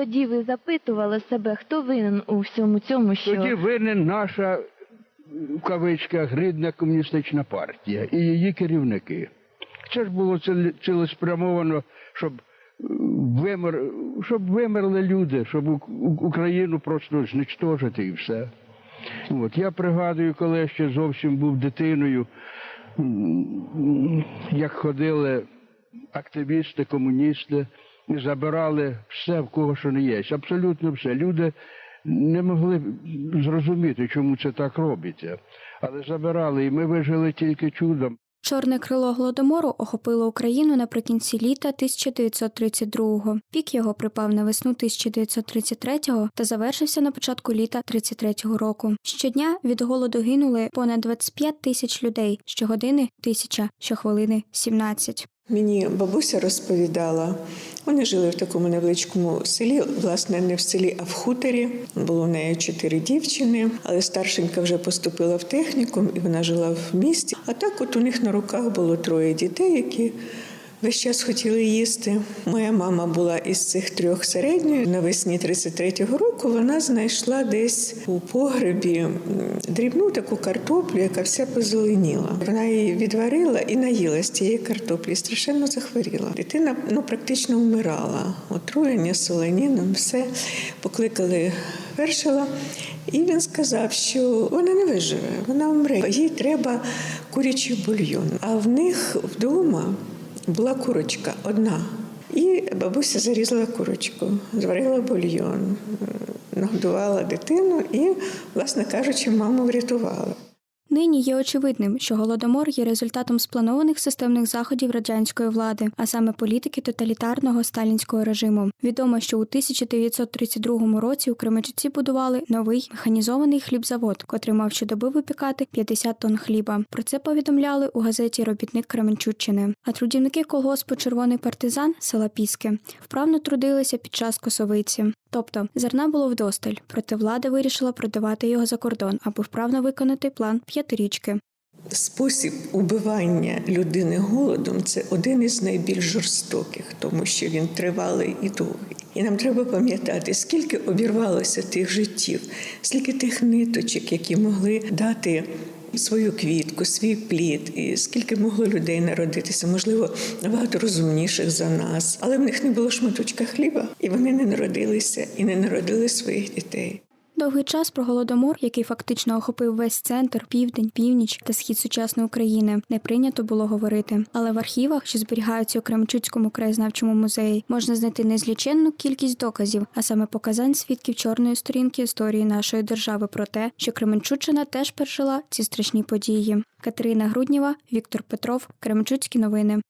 тоді ви запитували себе, хто винен у всьому цьому, що Тоді винен наша в кавичках гридна комуністична партія і її керівники. Це ж було цілеспрямовано, щоб е, вимер, щоб вимерли люди, щоб Україну просто знищити і все. От я пригадую, коли я ще зовсім був дитиною, як ходили активісти, комуністи забирали все, в кого що не є. Абсолютно все. Люди не могли зрозуміти, чому це так робиться. Але забирали, і ми вижили тільки чудом. Чорне крило голодомору охопило Україну наприкінці літа 1932-го. Пік його припав на весну 1933-го та завершився на початку літа 33-го року. Щодня від голоду гинули понад 25 тисяч людей, щогодини – тисяча, щохвилини – 17. Мені бабуся розповідала, вони жили в такому невеличкому селі, власне, не в селі, а в хуторі. Було в неї чотири дівчини, але старшенька вже поступила в технікум і вона жила в місті. А так, от у них на руках було троє дітей, які весь час хотіли їсти. Моя мама була із цих трьох середньою. Навесні 33-го року вона знайшла десь у погребі дрібну таку картоплю, яка вся позеленіла. Вона її відварила і наїлась цієї картоплі. Страшенно захворіла. Дитина ну практично вмирала. Отруєння соленіном, все покликали Вершила. І він сказав, що вона не виживе, вона вмре. Їй треба курячий бульйон. А в них вдома була курочка одна. І бабуся зарізала курочку, зварила бульйон, е, нагодувала дитину і, власне кажучи, маму врятувала. Нині є очевидним, що голодомор є результатом спланованих системних заходів радянської влади, а саме політики тоталітарного сталінського режиму. Відомо, що у 1932 році у Кременчуці будували новий механізований хлібзавод, котрий мав щодоби випікати 50 тонн хліба. Про це повідомляли у газеті Робітник Кременчуччини. А трудівники колгоспу Червоний партизан села Піски вправно трудилися під час косовиці. Тобто зерна було вдосталь, проте влада вирішила продавати його за кордон, аби вправно виконати план п'ятирічки. Спосіб убивання людини голодом це один із найбільш жорстоких, тому що він тривалий і довгий. І нам треба пам'ятати, скільки обірвалося тих життів, скільки тих ниточок, які могли дати свою квітку, свій плід, і скільки могло людей народитися, можливо, набагато розумніших за нас, але в них не було шматочка хліба, і вони не народилися і не народили своїх дітей. Довгий час про голодомор, який фактично охопив весь центр, південь, північ та схід сучасної України, не прийнято було говорити. Але в архівах, що зберігаються у Кременчуцькому краєзнавчому музеї, можна знайти незліченну кількість доказів, а саме показань свідків чорної сторінки історії нашої держави про те, що Кременчуччина теж пережила ці страшні події. Катерина Грудніва, Віктор Петров, Кременчуцькі новини.